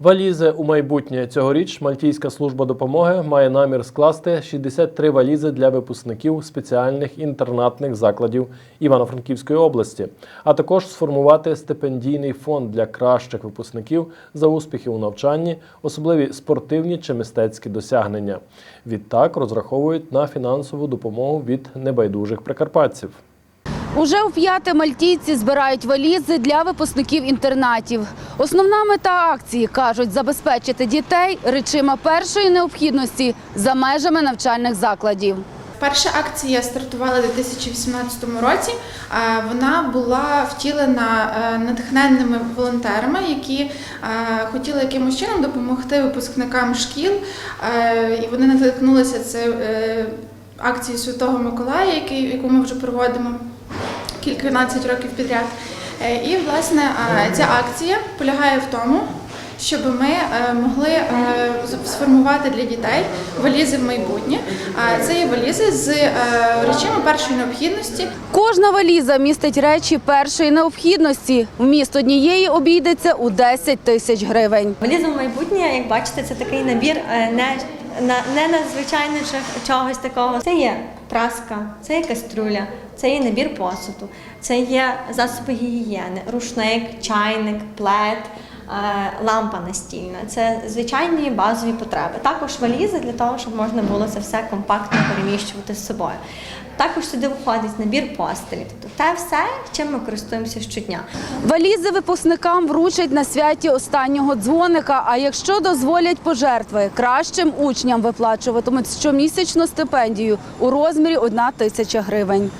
Валізи у майбутнє цьогоріч Мальтійська служба допомоги має намір скласти 63 валізи для випускників спеціальних інтернатних закладів Івано-Франківської області, а також сформувати стипендійний фонд для кращих випускників за успіхи у навчанні, особливі спортивні чи мистецькі досягнення. Відтак розраховують на фінансову допомогу від небайдужих прикарпатців. Уже у п'яте мальтійці збирають валізи для випускників інтернатів. Основна мета акції кажуть забезпечити дітей речима першої необхідності за межами навчальних закладів. Перша акція стартувала у 2018 році. Вона була втілена е, натхненними волонтерами, які е, хотіли якимось чином допомогти випускникам шкіл. Е, І вони натикнулися це акцією Святого Миколая, яку ми вже проводимо кільканадцять років підряд. Е, І власне ця акція полягає в тому, щоб ми е, могли е, сформувати для дітей валізи в майбутнє. А Це є валізи з речами першої необхідності. Кожна валіза містить речі першої необхідності. Вміст однієї обійдеться у 10 тисяч гривень. Валіза в майбутнє, як бачите, це такий набір не, на, не надзвичайно чогось такого. Це є праска, це є каструля, це є набір посуду, це є засоби гігієни, рушник, чайник, плед. Е, Лампа настільна це звичайні базові потреби. Також валізи для того, щоб можна було це все компактно переміщувати з собою. Також сюди входить набір постелі, тобто те все, чим ми користуємося щодня. Валізи випускникам вручать на святі останнього дзвоника. А якщо дозволять пожертви, кращим учням виплачуватимуть щомісячну стипендію у розмірі 1 тисяча гривень.